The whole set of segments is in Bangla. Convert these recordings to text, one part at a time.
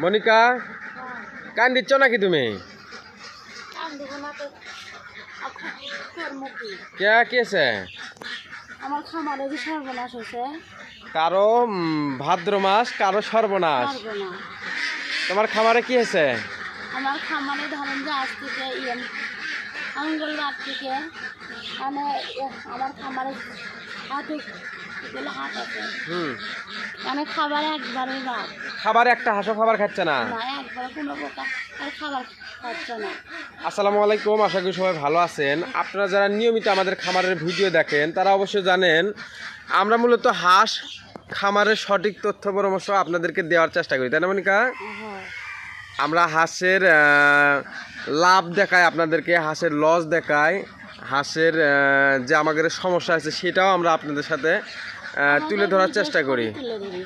মনিকা কান দিচ্ছ নাকি তুমি? কে কেছে আমার খামারে যে সর্বনাশ হয়েছে। কারও ভাদ্র মাস কারও সর্বনাশ। তোমার খামারে কি হয়েছে আমার খামারে ধরেন যে আজ থেকে ইয়ে মঙ্গলবার থেকে মানে আমার খামারে হাতে হাট আছে। হুম। মানে খাবার একবারে বাদ খাবার একটা হাঁসও খাবার খাচ্ছে না? না একবারে কোনো প্রকার আর খাবার খাচ্ছে না। আসসালামু আলাইকুম আশা করি সবাই ভালো আছেন। আপনারা যারা নিয়মিত আমাদের খামারের ভিডিও দেখেন তারা অবশ্যই জানেন আমরা মূলত হাঁস খামারের সঠিক তথ্য পরামর্শ আপনাদেরকে দেওয়ার চেষ্টা করি তাই না মনিকা? হ্যাঁ। আমরা হাঁসের লাভ দেখাই আপনাদেরকে হাঁসের লস দেখাই হাঁসের যে আমাদের সমস্যা আছে সেটাও আমরা আপনাদের সাথে তুলে ধরার চেষ্টা করি।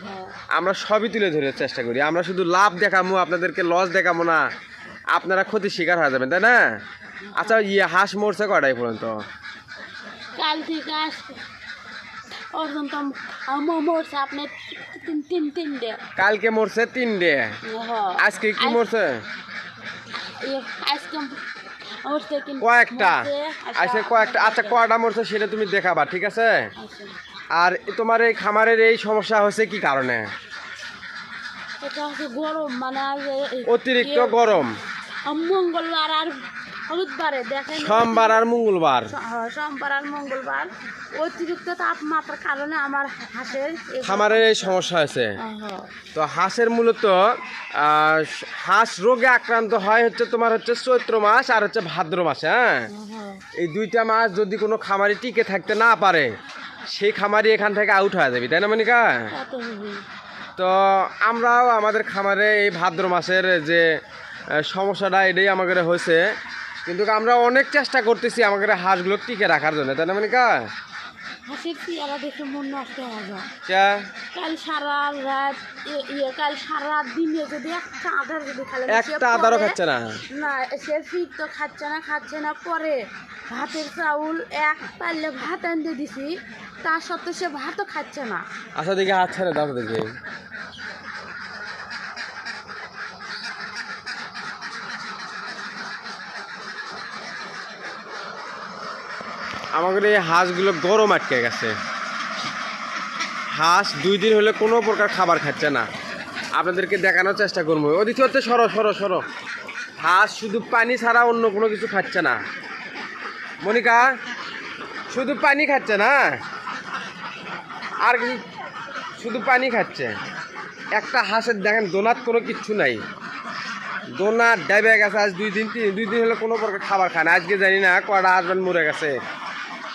হ্যাঁ। আমরা সবই তুলে ধরার চেষ্টা করি। আমরা শুধু লাভ দেখামো আপনাদেরকে লস দেখাবো না। আপনারা ক্ষতির শিকার হয়ে যাবেন তাই না? আচ্ছা ইয়ে হাঁস মরছে কটাই পর্যন্ত? কাল থেকে আজ পর্যন্ত মরছে আপনার তিন তিন তিনটে। কালকে মরছে তিনটে। হ্যাঁ। আজকে কি মরছে? আজকে কয়েকটা। আচ্ছা। কয়েকটা। আচ্ছা কয়টা মরছে সেটা তুমি দেখাবা ঠিক আছে? আচ্ছা। আর তোমার এই খামারের এই সমস্যা হচ্ছে কি কারণে? এটা হচ্ছে গরম মানে আর অতিরিক্ত গরম। মঙ্গলবার আর বুধবারে দেখেন। সোমবার আর মঙ্গলবার? সোমবার আর মঙ্গলবার। অতিরিক্ত তাপমাত্রার কারণে আমার হাঁসের খামারের এই সমস্যা হয়েছে? হ্যাঁ, তো হাঁসের মূলত হাঁস রোগে আক্রান্ত হয় হচ্ছে তোমার হচ্ছে চৈত্র মাস আর হচ্ছে ভাদ্র মাস হ্যাঁ, এই দুইটা মাস যদি কোনো খামারে টিকে থাকতে না পারে সেই খামারি এখান থেকে আউট হয়ে যাবি তাই না মনিকা? কা তো আমরাও আমাদের খামারে এই ভাদ্র মাসের যে সমস্যাটা এটাই আমাদের হয়েছে। কিন্তু আমরা অনেক চেষ্টা করতেছি আমাদের হাঁসগুলো টিকে রাখার জন্য তাই না মনিকা? হাঁসের চেহারা দেখে মন নষ্ট হয়ে যায়? কাল সারা রাত ইয়ে- কাল সারা রাত দিনে যদি একটা আধার যদি খালে একটা আদারও খাচ্ছে না। না সে ফিট তো খাচ্ছে না খাচ্ছে না পরে ভাতের চাউল এক পারলে ভাত আনতে দিছি তার সত্ত্বেও সে ভাতও খাচ্ছে না। আচ্ছা দেখি হাত ছেড়ে দাও দেখি। আমাদের এই হাঁসগুলো গরম আটকে গেছে। হাঁস দুই দিন হলে কোনো প্রকার খাবার খাচ্ছে না। আপনাদেরকে দেখানোর চেষ্টা করব। ওদিকে হচ্ছে সরো সরো সরো। হাঁস শুধু পানি ছাড়া অন্য কোনো কিছু খাচ্ছে না। মনিকা, শুধু পানি খাচ্ছে না? আর কিছু শুধু পানি খাচ্ছে। একটা হাঁসের দেখেন দোনাত কোনো কিচ্ছু নাই। দোনাত ডাইবে গেছে আজ দুই দিন, তিন দুই দিন হলে কোনো প্রকার খাবার খায় না। আজকে জানি না কটা হাজবেন্ড মরে গেছে।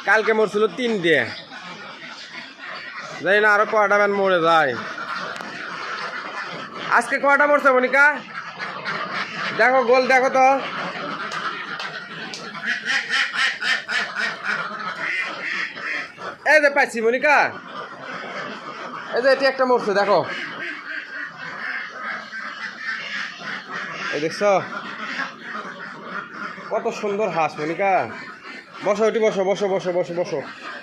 কালকে মরছিল তিন দিয়ে জানি না, আরও কটা ম্যান মরে যায়। আজকে কটা মরছে মনিকা? দেখো, গোল দেখো তো। এই যে পাইছি মনিকা। এই যে এটি একটা মরছে, দেখো। এই দেখছ? কত সুন্দর হাঁস মনিকা। বসো ওটি বসো বসো বসো বসো বসো।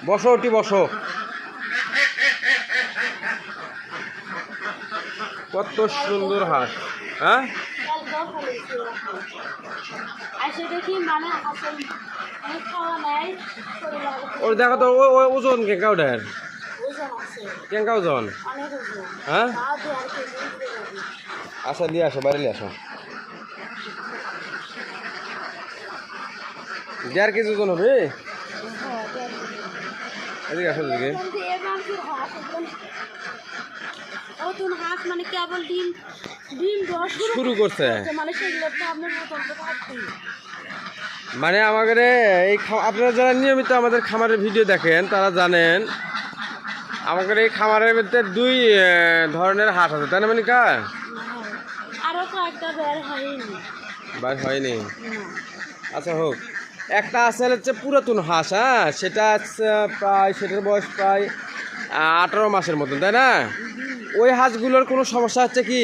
বসো ওটি বসো। কত সুন্দর হাঁস হ্যাঁ? ওর দেখো তো ওজন কেঙ্কা ওটার? কেঙ্কা ওজন? হ্যাঁ? তাও দু আর কেজি। দিতে পারবি। আসো নিয়ে আসো বাড়ি নিয়ে আসো দেড় কেজি ওজন হবে? হ্যাঁ, এদিকে আসো দিকে কি মানে শুরু করছে। মানে। মানে আমাদের এই আপনারা যারা নিয়মিত আমাদের খামারের ভিডিও দেখেন তারা জানেন আমাদের এই খামারের মধ্যে দুই ধরনের হাঁস আছে তাই না মানিকা? হ্যাঁ। আরও কয়েকটা বের হয়নি। বাইর হয়নি। আচ্ছা হোক। একটা আছে হচ্ছে পুরাতন হাঁস হ্যাঁ? সেটা প্রায় সেটার বয়স প্রায় আঠারো মাসের মতন তাই না? ওই হাঁসগুলোর কোনো সমস্যা হচ্ছে কি?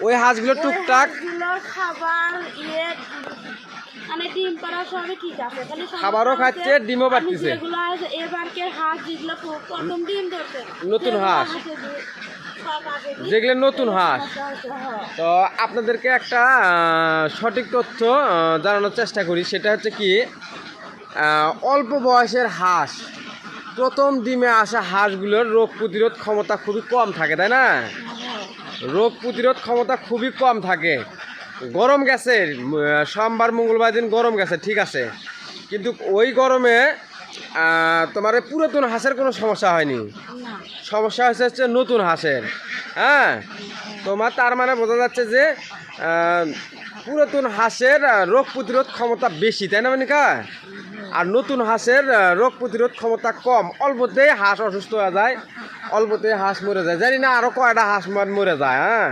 ওই হাঁসগুলো টুকটাক খাবার ইয়ে মানে খাবারও খাচ্ছে, ডিমও ধরছে নতুন হাঁস। যেগুলো নতুন হাঁস। তো আপনাদেরকে একটা সঠিক তথ্য জানানোর চেষ্টা করি সেটা হচ্ছে কি অল্প বয়সের হাঁস, প্রথম ডিমে আসা হাঁসগুলোর রোগ প্রতিরোধ ক্ষমতা খুবই কম থাকে, তাই না। রোগ প্রতিরোধ ক্ষমতা খুবই কম থাকে গরম গেছে সোমবার, মঙ্গলবার দিন গরম গেছে ঠিক আছে কিন্তু ওই গরমে তোমার এই পুরাতন হাঁসের কোনো সমস্যা হয়নি? সমস্যা হচ্ছে হচ্ছে নতুন হাঁসের হ্যাঁ? তোমার তার মানে বোঝা যাচ্ছে যে পুরাতন হাঁসের রোগ প্রতিরোধ ক্ষমতা বেশি তাই না মানিকা? আর নতুন হাঁসের রোগ প্রতিরোধ ক্ষমতা কম। অল্পতেই হাঁস অসুস্থ হয়ে যায় অল্পতেই হাঁস মরে যায়। জানি না আরও কয়টা হাঁস মরে যায় হ্যাঁ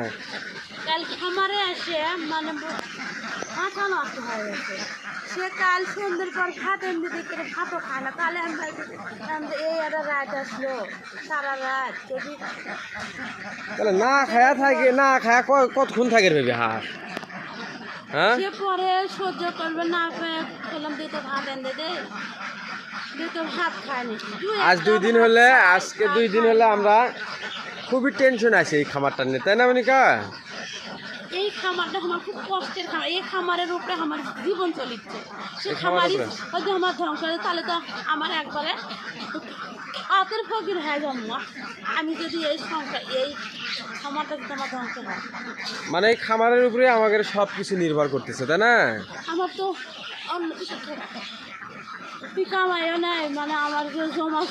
কাল খামারে আসে মানে ব- মাথা নষ্ট হয়ে গেছে। সে কাল সন্ধ্যের পর ভাত এমনি দেখে ভাতও খায় না। তাহলে আমি ভাবছি, আমি এই একটা রাত আসলো সারা রাত যদি তাহলে না খায়া থাকে না খায়া কতক্ষণ থাকে ভেবে হাঁস হ্যাঁ? সে পরে সহ্য করবে না বললাম দিয়ে তো ভাত এনে দে। আজ দুই দিন হলে আজকে দুই দিন হলে আমরা খুবই টেনশন আছে এই খামারটা নিয়ে। তাই না মনিকা? খামারটা আমার খুব কষ্টের খামার। এই খামারের উপরে আমার জীবন চলিচ্ছে। সেই খামারই হয়তো যদি আমার ধ্বংস হয়ে তাহলে তো আমার একবারে আতের ফকির হয়ে জন্ম। আমি যদি এই সংখ্যা এই খামারটা যদি আমার ধ্বংস হয়। মানে এই খামারের উপরে আমাদের সব কিছু নির্ভর করতেছে তাই না? আমার তো অন্য কিছু কামাইও নাই মানে আমার যে জমা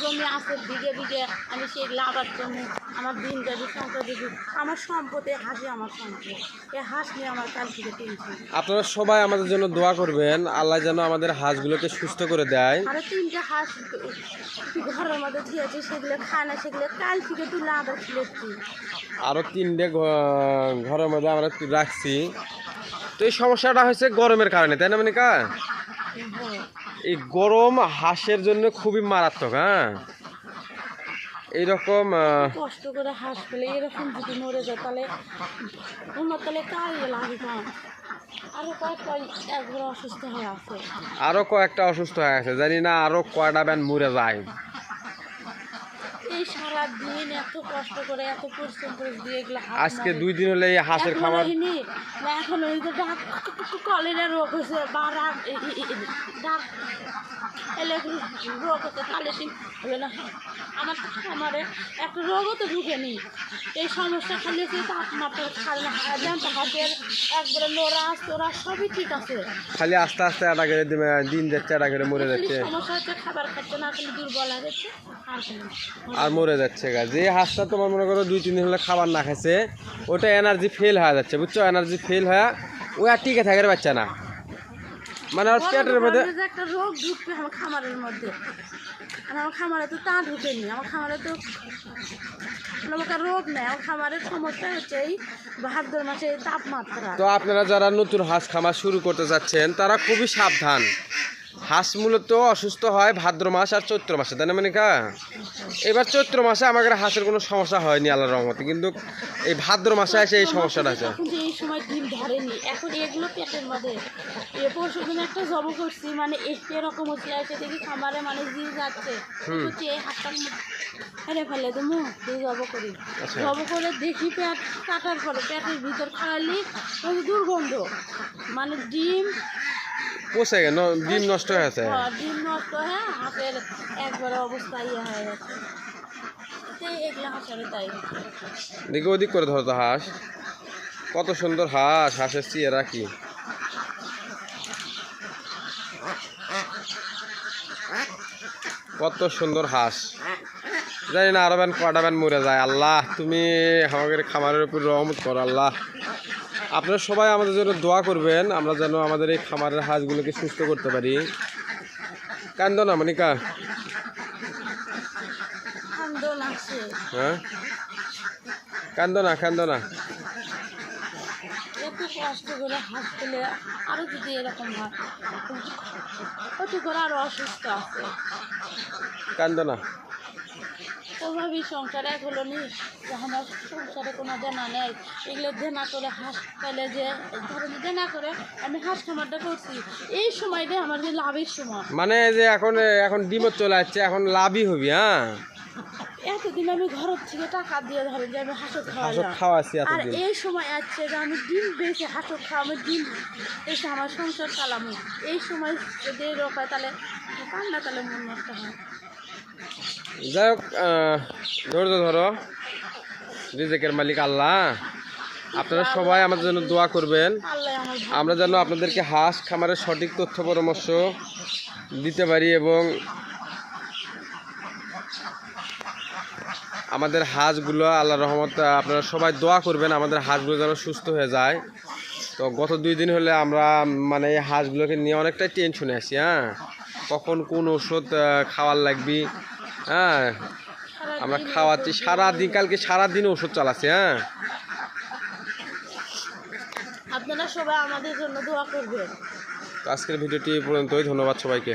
জমি আছে বিঘে বিঘে আমি সেই লাগার জন্য আমার দিন যাবি সংখ্যা দিবি আমার সম্পদে হাসি আমার সম্পদ এই হাঁস নিয়ে আমার কাল থেকে টেনশন। আপনারা সবাই আমাদের জন্য দোয়া করবেন আল্লাহ যেন আমাদের হাঁসগুলোকে সুস্থ করে দেয়। আরও তিনটে হাঁস ঘরের মধ্যে দিয়েছে সেগুলো খায় না সেগুলো কাল থেকে তুলে আবার খেলেছি আরও তিনটে ঘ- ঘরের মধ্যে আমরা রাখছি। তো এই সমস্যাটা হয়েছে গরমের কারণে তাই না মানে মনিকা এই গরম হাঁসের জন্য খুবই মারাত্মক হ্যাঁ? এইরকম কষ্ট করে হাঁস পেলে এরকম যদি মরে যায় তাহলে উন্নত তাহলে আরও কয়েকটা একবার অসুস্থ হয়ে আছে। আরও কয়েকটা অসুস্থ হয়ে গেছে জানি না আরও কয়টা ব্যান মরে যায়। এই সারা দিন এত কষ্ট করে এত পরিশ্রম করে দিয়ে এগুলো আজকে দুই দিন হলে এই হাঁসের খাবার এখন ওই যে ডাক কলেরা রোগ হয়েছে বা রাগ এ- এ- এ- ডাক। এলে রোগ হচ্ছে তাহলে হলো না। আমার আমারে একটা রোগও তো ঢুকেনি। এই সমস্যা খালি হচ্ছে তাপমাত্রা খালি হাতের একবারে নোরা তোরা সবই ঠিক আছে। খালি আস্তে আস্তে একটা করে দিন- যাচ্ছে করে মরে যাচ্ছে। সমস্যা হচ্ছে খাবার খাচ্ছে না খালি দুর্বল হয়ে যাচ্ছে আর আর মরে যাচ্ছে গা। যে হাঁসটা তোমার মনে করো দুই তিন দিন হলে খাবার না খাইছে ওটা এনার্জি ফেল হয়ে যাচ্ছে বুঝছ? এনার্জি ফেল হয়ে ও আর টিকে থাকে বাচ্চা না। মানে ওর পেটের মধ্যে একটা রোগ ঢুকবে আমার খামারের মধ্যে। আর আমার খামারে তো তা ঢুকেনি আমার খামারে তো কোনো রোগ নেই। আমার খামারের সমস্যা হচ্ছে এই ভাদ্র মাসে তাপমাত্রা। তো আপনারা যারা নতুন হাঁস খামার শুরু করতে যাচ্ছেন তারা খুবই সাবধান। হাঁস মূলত অসুস্থ হয় ভাদ্র মাস আর চৈত্র মাসে তাই না মানে কা এবার চৈত্র মাসে আমাদের হাঁসের কোনো সমস্যা হয়নি আল্লাহর রহমতে কিন্তু এই ভাদ্র মাসে এসে এই সমস্যাটা হচ্ছে এই সময় ডিম ধরেনি এখন এগুলো পেটের মধ্যে। এ পরশু দিন একটা জব করছি মানে এরকম হচ্ছে আছে দেখি খামারে মানে যাচ্ছে। হচ্ছে এই হাতটা ফেলে ফেলে তো মুখ দিয়ে জব করি। আচ্ছা। জব করে দেখি পেট কাটার পরে পেটের ভিতর খালি ওই দুর্গন্ধ। মানে ডিম গেল? ডিম নষ্ট হয়ে হ্যাঁ, ডিম নষ্ট হয়ে একবারে অবস্থা ইয়ে হয়ে গেছে। দেখি ওদিক করে হাঁস। কত সুন্দর হাঁস হাঁসের চেয়ারা কি। কত সুন্দর হাঁস। জানি না আরও ব্যান কটা ব্যান মরে যায়। আল্লাহ তুমি আমাদের খামারের উপর রহমত করো আল্লাহ। আপনারা সবাই আমাদের জন্য দোয়া করবেন আমরা যেন আমাদের এই খামারের হাঁসগুলোকে সুস্থ করতে পারি। কান্দ না মনিকা? হ্যাঁ? কান্দ না কান্দ না। কষ্ট করে হাত আরও যদি এরকম হয় কত করে আরও অসুস্থ আছে। কান্দ না। ওভাবেই সংসারে এক হলো নি যে আমার সংসারে কোনো দেনা নেই এগুলো দেনা করে হাঁস পেলে যে ধরেন দেনা করে আমি হাঁস খামারটা করছি। এই সময়টা আমার যে লাভের সময়। মানে যে এখন এখন ডিমত চলে যাচ্ছে এখন লাভই হবি হ্যাঁ? এতদিন আমি ঘরের থেকে টাকা দিয়ে ধরেন যে আমি হাঁসও খাওয়াছি আর এই সময় আছে যে আমি ডিম বেশি হাঁসও খাওয়াবো ডিম এসে আমার সংসার চালামো এই সময় যদি রোগ হয় তাহলে কান্না তাহলে মন নষ্ট হয়। যাই হোক ধৈর্য ধরো। রিজেকের মালিক আল্লাহ। আপনারা সবাই আমাদের জন্য দোয়া করবেন। আমরা যেন আপনাদেরকে হাঁস খামারের সঠিক তথ্য পরামর্শ দিতে পারি এবং আমাদের হাঁসগুলো আল্লাহ রহমত আপনারা সবাই দোয়া করবেন আমাদের হাঁসগুলো যেন সুস্থ হয়ে যায়। তো গত দুই দিন হলে আমরা মানে এই হাঁসগুলোকে নিয়ে অনেকটাই টেনশনে আছি হ্যাঁ। কখন কোন ওষুধ খাওয়ার লাগবি হ্যাঁ আমরা খাওয়াচ্ছি। সারাদিন কালকে সারাদিন ওষুধ চালাচ্ছি হ্যাঁ। আপনারা সবাই আমাদের জন্য দোয়া করবেন। আজকের ভিডিওটি পর্যন্তই ধন্যবাদ সবাইকে।